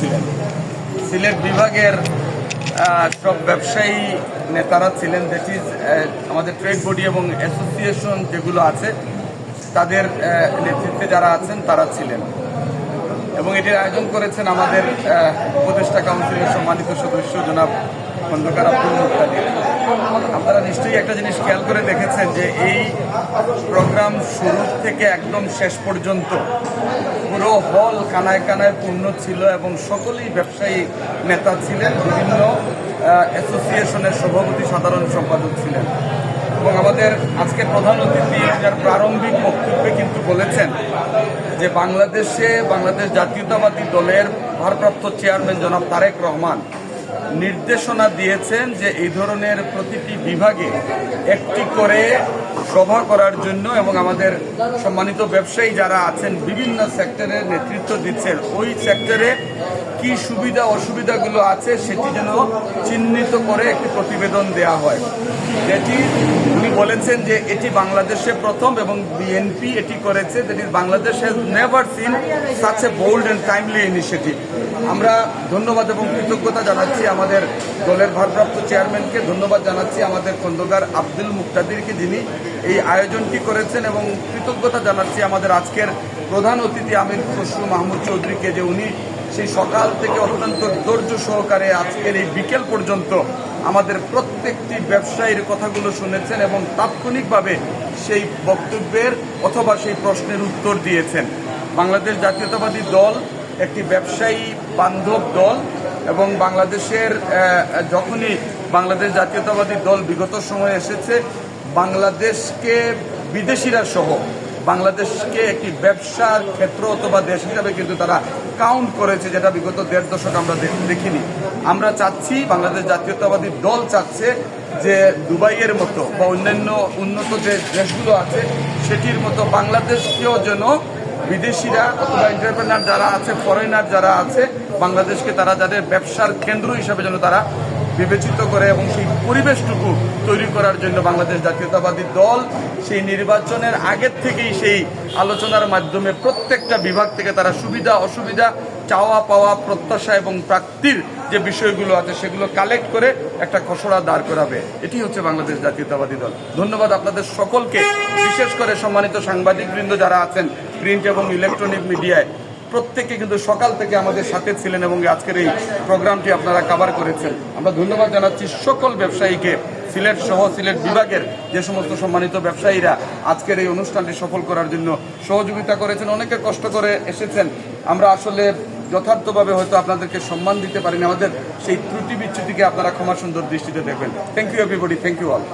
ছিলেন সিলেট বিভাগের সব ব্যবসায়ী নেতারা ছিলেন দ্যাট ইজ আমাদের ট্রেড বডি এবং অ্যাসোসিয়েশন যেগুলো আছে, তাদের নেতৃত্বে যারা আছেন, তারা ছিলেন। এবং এটির আয়োজন করেছেন আমাদের উপদেষ্টা কাউন্সিলের সম্মানিত সদস্য জনাব খন্দকার আব্দুল মুক্তাদির। আপনারা নিশ্চয়ই একটা জিনিস খেয়াল করে দেখেছেন যে এই প্রোগ্রাম শুরু থেকে একদম শেষ পর্যন্ত পুরো হল কানায় কানায় পূর্ণ ছিল এবং সকলেই ব্যবসায়ী নেতা ছিলেন, বিভিন্ন অ্যাসোসিয়েশনের সভাপতি সাধারণ সম্পাদক ছিলেন। এবং আমাদের আজকে প্রধান অতিথি যার প্রারম্ভিক বক্তব্যে কিন্তু বলেছেন যে বাংলাদেশে বাংলাদেশ জাতীয়তাবাদী দলের ভারপ্রাপ্ত চেয়ারম্যান জনাব তারেক রহমান নির্দেশনা দিয়েছেন যে এই ধরনের প্রতিটি বিভাগে একটি করে সভা করার জন্য এবং আমাদের সম্মানিত ব্যবসায়ী যারা আছেন, বিভিন্ন সেক্টরের নেতৃত্ব দিচ্ছেন, ওই সেক্টরে কি সুবিধা, অসুবিধাগুলো আছে সেটি যেন চিহ্নিত করে একটি প্রতিবেদন দেয়া হয়। যেটি উনি বলেছেন যে এটি বাংলাদেশে প্রথম এবং বিএনপি এটি করেছে that is Bangladesh has never seen such a bold and timely initiative আমরা ধন্যবাদ এবং কৃতজ্ঞতা জানাচ্ছি আমাদের দলের ভারপ্রাপ্ত চেয়ারম্যানকে ধন্যবাদ জানাচ্ছি আমাদের খন্দকার আব্দুল মুক্তাদিরকে যিনি এই আয়োজনটি করেছেন এবং কৃতজ্ঞতা জানাচ্ছি আমাদের আজকের প্রধান অতিথি আমির খসরু মাহমুদ চৌধুরীকে যে উনি সেই সকাল থেকে অত্যন্ত ধৈর্য সহকারে আজকের এই বিকেল পর্যন্ত আমাদের প্রত্যেকটি ব্যবসায়ীর কথাগুলো শুনেছেন এবং তাৎক্ষণিকভাবে সেই বক্তব্যের অথবা সেই প্রশ্নের উত্তর দিয়েছেন। বাংলাদেশ জাতীয়তাবাদী দল একটি ব্যবসায়ী বান্ধব দল এবং বাংলাদেশের যখনই বাংলাদেশ জাতীয়তাবাদী দল বিগত সময়ে এসেছে। বাংলাদেশকে বিদেশিরা সহ বাংলাদেশকে একটি ব্যবসার ক্ষেত্র অথবা দেশ হিসাবে কিন্তু তারা কাউন্ট করেছে, যেটা বিগত দেড় দশক আমরা দেখিনি। আমরা চাচ্ছি, বাংলাদেশ জাতীয়তাবাদী দল চাচ্ছে যে দুবাইয়ের মতো বা অন্যান্য উন্নত যে দেশগুলো আছে, সেটির মতো বাংলাদেশকেও যেন বিদেশিরা অথবা এন্টারপ্রেনার যারা আছে ফরেনার যারা আছে, বাংলাদেশকে তারা যাদের ব্যবসার কেন্দ্র হিসাবে যেন তারা বিবেচিত করে এবং সেই পরিবেশটুকু তৈরি করার জন্য বাংলাদেশ জাতীয়তাবাদী দল সেই নির্বাচনের আগের থেকেই সেই আলোচনার মাধ্যমে প্রত্যেকটা বিভাগ থেকে তারা সুবিধা, অসুবিধা, চাওয়া পাওয়া, প্রত্যাশা এবং প্রাপ্তির যে বিষয়গুলো আছে সেগুলো কালেক্ট করে একটা খসড়া দাঁড় করাবে। এটি হচ্ছে বাংলাদেশ জাতীয়তাবাদী দল। ধন্যবাদ আপনাদের সকলকে, বিশেষ করে সম্মানিত সাংবাদিকবৃন্দ যারা আছেন প্রিন্ট এবং ইলেকট্রনিক মিডিয়ায় প্রত্যেকে কিন্তু সকাল থেকে আমাদের সাথে ছিলেন এবং আজকের এই প্রোগ্রামটি আপনারা কভার করেছেন। আমরা ধন্যবাদ জানাচ্ছি সকল ব্যবসায়ীকে, সিলেট সহ সিলেট বিভাগের যে সমস্ত সম্মানিত ব্যবসায়ীরা আজকের এই অনুষ্ঠানটি সফল করার জন্য সহযোগিতা করেছেন, অনেকে কষ্ট করে এসেছেন। আমরা আসলে যথার্থভাবে হয়তো আপনাদেরকে সম্মান দিতে পারিনি। আমাদের সেই ত্রুটি বিচ্যুতিকে আপনারা ক্ষমা সুন্দর দৃষ্টিতে দেখবেন। Thank you everybody thank you all